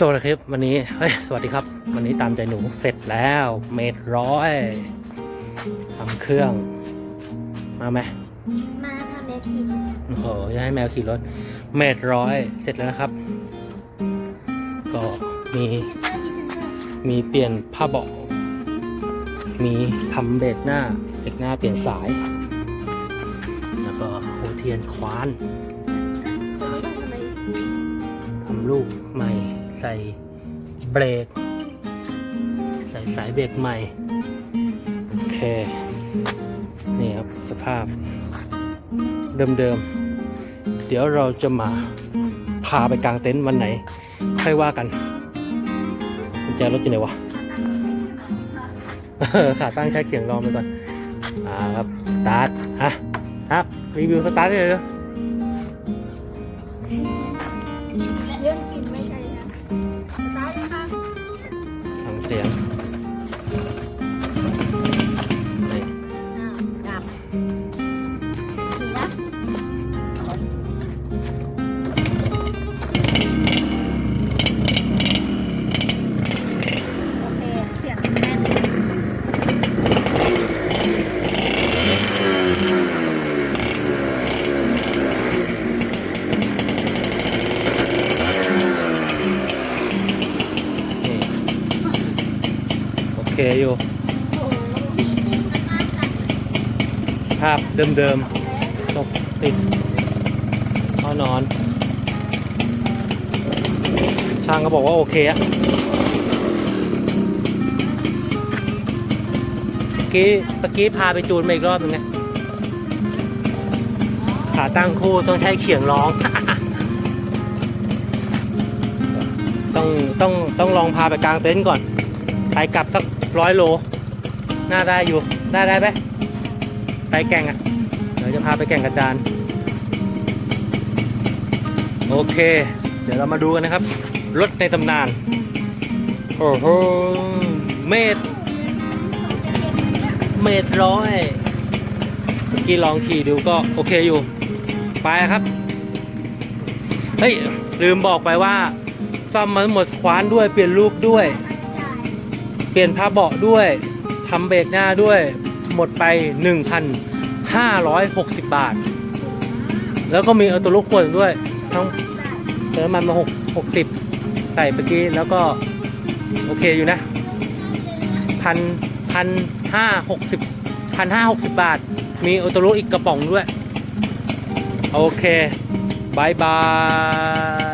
สวัสดีครับวันนี้เฮ้ยสวัสดีครับ วันนี้ตามใจหนูเสร็จแล้ว เมตรร้อยทำเครื่อง มาไหมมาค่ะแม่คิดโอ้โหจะให้แมวขี่รถ เมตรร้อยเสร็จแล้วนะครับ ก็มีเซนเตอร์พรีเซนเตอร์มีเปลี่ยนผ้าเบาะมีทำเบรกหน้าเบรกหน้าเปลี่ยนสาย แล้วก็หัวเทียนคว้านตัวนี้ต้องทำไมทำลูกใหม่ ใส่เบรก ใส่สายเบรกใหม่ โอเค นี่ครับสภาพเดิมๆ เดี๋ยวเราจะมาพาไปกางเต็นท์วันไหน ค่อยว่ากันกุญแจรถอยู่ไหนวะขาตั้งใช้เขียงรองไปก่อน อ่าครับ สตาร์ทอะครับรีวิวสตาร์ทได้เลยเหรอเรื่องกิน ฟังเเคอยู่ ภาพเดิมๆตกติดข้อนอน ช่างก็บอกว่าโอเคอะเมื่อกี้เมื่อกี้พาไปจูนมาอีกรอบนึงไงขาตั้งคู่ต้องใช้เขียงร้อง ต้องต้องต้องลองพาไปกลางเต็นท์ก่อน ไปกลับสักร้อยโล น่าได้อยู่ ได้ได้ไหมไปแก่งอะ เดี๋ยวจะพาไปแก่งกระจาน โอเค เดี๋ยวเรามาดูกันนะครับ รถในตำนาน โอ้โห เมตร เมตรร้อยเมื่อกี้ลองขี่ดูก็โอเคอยู่ ไปครับ เฮ้ย ลืมบอกไปว่าซ่อมมาทั้งหมดคว้านด้วยเปลี่ยนลูกด้วย เปลี่ยนผ้าเบาะด้วยทำเบรกหน้าด้วยหมดไป 1,560 บาท แล้วก็มีเอาตัวลูกขวดด้วยทั้งเติมมันมา6 60 ใส่เมื่อกี้แล้วก็ โอเคอยู่นะพันพันห้าหกสิบพันห้าหกสิบบาท มีโอโตโรอีกกระป๋องด้วย โอเคบายบาย